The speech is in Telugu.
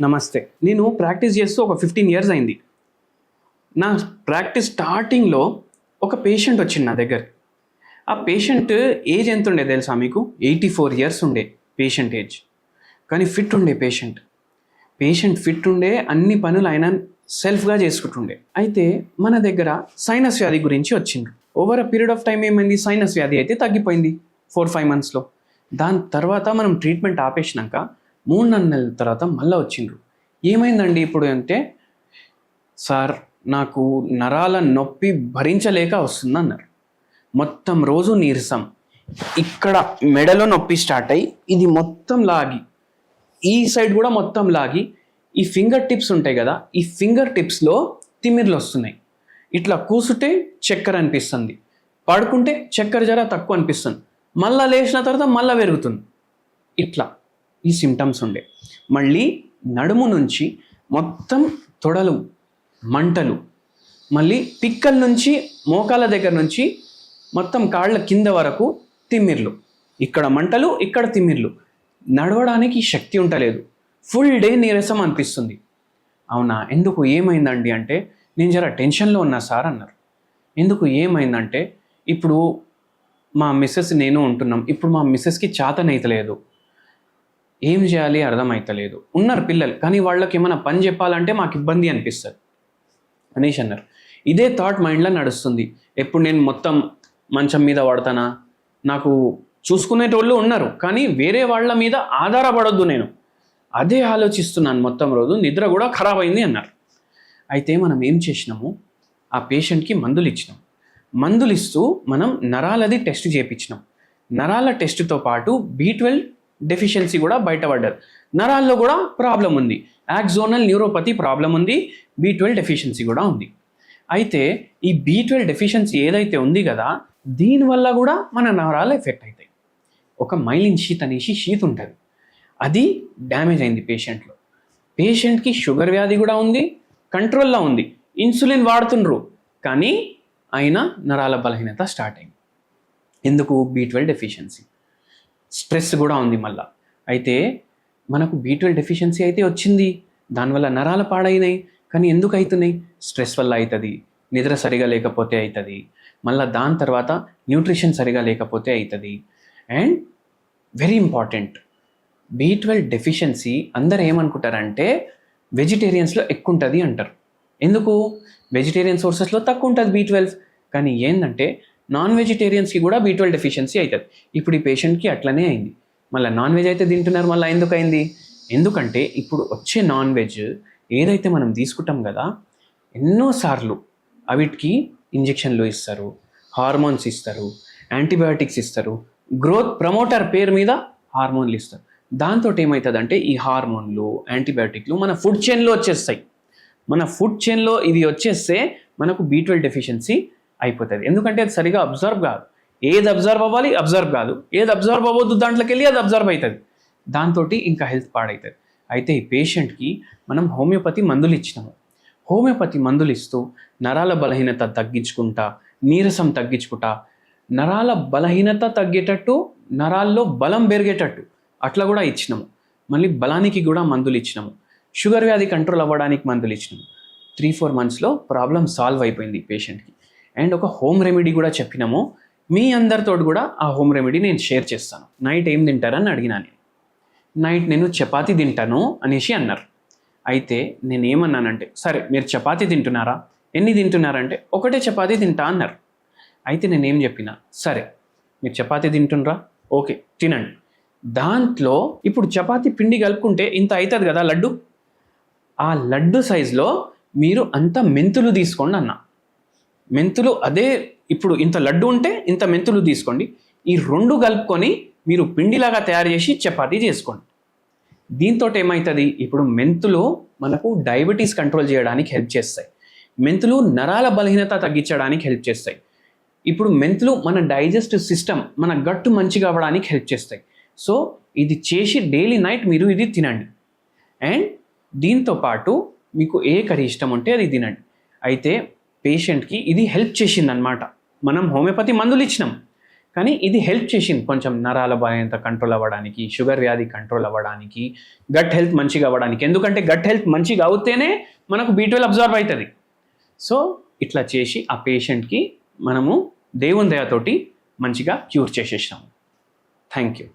నమస్తే. నేను ప్రాక్టీస్ చేస్తూ ఒక ఫిఫ్టీన్ ఇయర్స్ అయింది. నా ప్రాక్టీస్ స్టార్టింగ్లో ఒక పేషెంట్ వచ్చింది నా దగ్గర. ఆ పేషెంట్ ఏజ్ ఎంత ఉండే తెలుసా మీకు? ఎయిటీ ఫోర్ ఇయర్స్ ఉండే పేషెంట్ ఏజ్. కానీ ఫిట్ ఉండే పేషెంట్. పేషెంట్ ఫిట్ ఉండే అన్ని పనులు ఆయన సెల్ఫ్గా చేసుకుంటుండే. అయితే మన దగ్గర సైనస్ వ్యాధి గురించి వచ్చింది. Over a period of time ఏమైంది? సైనస్ వ్యాధి అయితే తగ్గిపోయింది. ఫోర్ ఫైవ్ మంత్స్లో దాని తర్వాత మనం ట్రీట్మెంట్ ఆపేసినాక మూడు నాలుగు నెలల తర్వాత మళ్ళీ వచ్చిండ్రు. ఏమైందండి ఇప్పుడు అంటే సార్ నాకు నరాల నొప్పి భరించలేక వస్తుంది అన్నారు మొత్తం రోజు నీరసం. ఇక్కడ మెడలో నొప్పి స్టార్ట్ అయ్యి ఇది మొత్తం లాగి ఈ సైడ్ కూడా మొత్తం లాగి ఈ ఫింగర్ టిప్స్ ఉంటాయి కదా ఈ ఫింగర్ టిప్స్లో తిమిర్లు వస్తున్నాయి. ఇట్లా కూసుంటే చక్కెర అనిపిస్తుంది. పడుకుంటే చక్కెర జర తక్కువ అనిపిస్తుంది. మళ్ళా లేచిన తర్వాత మళ్ళా పెరుగుతుంది. ఇట్లా. ఈ సిమ్టమ్స్ ఉండే. మళ్ళీ నడుము నుంచి మొత్తం తొడలు మంటలు మళ్ళీ పిక్కల నుంచి మోకాల దగ్గర నుంచి మొత్తం కాళ్ళ కింద వరకు తిమ్మిర్లు. ఇక్కడ మంటలు ఇక్కడ తిమ్మిర్లు. నడవడానికి శక్తి ఉంటలేదు. ఫుల్ డే నీరసం అనిపిస్తుంది. అవునా? ఎందుకు ఏమైందండి అంటే నేను జర టెన్షన్లో ఉన్నా సార్ అన్నారు. ఎందుకు ఏమైందంటే ఇప్పుడు మా మిస్సెస్ నేను ఉంటున్నాం. ఇప్పుడు మా మిస్సెస్కి చాతనైతలేదు. ఏం చేయాలి అర్థమైతలేదు. ఉన్నారు పిల్లలు కానీ వాళ్ళకి ఏమైనా పని చెప్పాలంటే మాకు ఇబ్బంది అనిపిస్తుంది. అనేసి అన్నారు. ఇదే థాట్ మైండ్లో నడుస్తుంది. ఎప్పుడు నేను మొత్తం మంచం మీద పడతానా నాకు చూసుకునేటోళ్ళు ఉన్నారు కానీ వేరే వాళ్ళ మీద ఆధారపడొద్దు నేను. అదే ఆలోచిస్తున్నాను మొత్తం రోజు నిద్ర కూడా ఖరాబ్ అయింది అన్నారు. అయితే మనం ఏం చేసినాము? ఆ పేషెంట్కి మందులు ఇచ్చినాం. మందులు ఇస్తూ మనం నరాలది టెస్ట్ చేయించినాం నరాల టెస్ట్తో పాటు బీ ట్వెల్వ్ డెఫిషియన్సీ కూడా బయటపడ్డారు. నరాల్లో కూడా ప్రాబ్లం ఉంది. యాక్జోనల్ న్యూరోపతి ప్రాబ్లం ఉంది. బీ ట్వెల్వ్ డెఫిషియన్సీ కూడా ఉంది. అయితే ఈ బీ ట్వెల్వ్ డెఫిషియన్సీ ఏదైతే ఉంది కదా దీనివల్ల కూడా మన నరాలు ఎఫెక్ట్ అవుతాయి ఒక మైలిన్ షీత్ అనేసి షీత్ ఉంటుంది. అది డ్యామేజ్ అయింది పేషెంట్లో పేషెంట్కి షుగర్ వ్యాధి కూడా ఉంది కంట్రోల్లో ఉంది. ఇన్సులిన్ వాడుతుండ్రు కానీ అయినా నరాల బలహీనత స్టార్ట్ అయింది. ఎందుకు? బీ ట్వెల్వ్ డెఫిషియన్సీ స్ట్రెస్ కూడా ఉంది మళ్ళా. అయితే మనకు బీ ట్వెల్వ్ డెఫిషియన్సీ అయితే వచ్చింది. దానివల్ల నరాలు పాడైనాయి. కానీ ఎందుకు అవుతున్నాయి స్ట్రెస్ వల్ల అవుతుంది నిద్ర సరిగా లేకపోతే అవుతుంది మళ్ళీ దాని తర్వాత న్యూట్రిషన్ సరిగా లేకపోతే అవుతుంది and very important. B twelve deficiency అందరు ఏమనుకుంటారంటే వెజిటేరియన్స్లో ఎక్కువ ఉంటుంది అంటారు. ఎందుకు? వెజిటేరియన్ సోర్సెస్లో తక్కువ ఉంటుంది బీ ట్వెల్వ్ కానీ ఏంటంటే నాన్ వెజిటేరియన్స్కి కూడా బీ ట్వెల్వ్ డెఫిషియన్సీ అవుతుంది ఇప్పుడు ఈ పేషెంట్కి అట్లనే అయింది. మళ్ళీ నాన్ వెజ్ అయితే తింటున్నారు మళ్ళీ ఎందుకు అయింది? ఎందుకంటే ఇప్పుడు వచ్చే నాన్ వెజ్ ఏదైతే మనం తీసుకుంటాం కదా ఎన్నోసార్లు అవిటికి ఇంజెక్షన్లు ఇస్తారు హార్మోన్స్ ఇస్తారు యాంటీబయాటిక్స్ ఇస్తారు గ్రోత్ ప్రమోటర్ పేరు మీద హార్మోన్లు ఇస్తారు. దాంతో ఏమవుతుందంటే ఈ హార్మోన్లు యాంటీబయాటిక్లు మన ఫుడ్ చైన్లో వచ్చేస్తాయి. మన ఫుడ్ చైన్లో ఇది వచ్చేస్తే మనకు బీ ట్వెల్వ్ డెఫిషియన్సీ అయిపోతుంది. ఎందుకంటే అది సరిగా అబ్జర్వ్ కాదు. ఏది అబ్జర్వ్ అవ్వాలి? అబ్జర్వ్ కాదు. ఏది అబ్జర్వ్ అవ్వద్దు దాంట్లోకి వెళ్ళి అది అబ్జర్వ్ అవుతుంది దాంతో ఇంకా హెల్త్ పాడవుతుంది అయితే ఈ పేషెంట్కి మనం హోమియోపతి మందులు ఇచ్చినాము. హోమియోపతి మందులు ఇస్తూ నరాల బలహీనత తగ్గించుకుంటా నీరసం తగ్గించుకుంటా నరాల బలహీనత తగ్గేటట్టు నరాల్లో బలం పెరిగేటట్టు అట్లా కూడా ఇచ్చినాము. మళ్ళీ బలానికి కూడా మందులు ఇచ్చినాము. షుగర్ వ్యాధి కంట్రోల్ అవ్వడానికి మందులు ఇచ్చినాము. త్రీ ఫోర్ మంత్స్లో ప్రాబ్లం సాల్వ్ అయిపోయింది పేషెంట్కి. అండ్ ఒక హోమ్ రెమెడీ కూడా చెప్పినాము. మీ అందరితో కూడా ఆ హోమ్ రెమెడీ నేను షేర్ చేస్తాను. నైట్ ఏం తింటారని అడిగినా నేను. నైట్ నేను చపాతి తింటాను అనేసి అన్నారు. అయితే నేను ఏమన్నానంటే సరే మీరు చపాతి తింటున్నారా? ఎన్ని తింటున్నారంటే ఒకటే చపాతి తింటా అన్నారు. అయితే నేనేం చెప్పిన సరే మీరు చపాతి తింటుండ్రా? ఓకే తినండి. దాంట్లో ఇప్పుడు చపాతి పిండి కలుపుకుంటే ఇంత అవుతుంది కదా లడ్డు? ఆ లడ్డు సైజులో మీరు అంత మెంతులు తీసుకోండి అన్న. మెంతులు అదే ఇప్పుడు ఇంత లడ్డు ఉంటే ఇంత మెంతులు తీసుకోండి. ఈ రెండు కలుపుకొని మీరు పిండిలాగా తయారు చేసి చపాతీ చేసుకోండి. దీంతో ఏమవుతుంది ఇప్పుడు మెంతులు మనకు డయాబెటీస్ కంట్రోల్ చేయడానికి హెల్ప్ చేస్తాయి. మెంతులు నరాల బలహీనత తగ్గించడానికి హెల్ప్ చేస్తాయి. ఇప్పుడు మెంతులు మన డైజెస్టివ్ సిస్టమ్ మన గట్టు మంచిగా అవ్వడానికి హెల్ప్ చేస్తాయి. సో ఇది చేసి డైలీ నైట్ మీరు ఇది తినండి. అండ్ దీంతో పాటు మీకు ఏ కర్రీ ఇష్టం ఉంటే అది తినండి. అయితే పేషెంట్కి ఇది హెల్ప్ చేసింది అనమాట మనం హోమియోపతి మందులు ఇచ్చినాం. కానీ ఇది హెల్ప్ చేసింది కొంచెం నరాల బలహీనత కంట్రోల్ అవ్వడానికి షుగర్ వ్యాధి కంట్రోల్ అవ్వడానికి గట్ హెల్త్ మంచిగా అవ్వడానికి. ఎందుకంటే గట్ హెల్త్ మంచిగా అవుతేనే మనకు బీ ట్వెల్వ్ అబ్జర్వ్ అవుతుంది. సో ఇట్లా చేసి ఆ పేషెంట్కి మనము దేవుని దయతోటి మంచిగా క్యూర్ చేసేసాము థ్యాంక్ యూ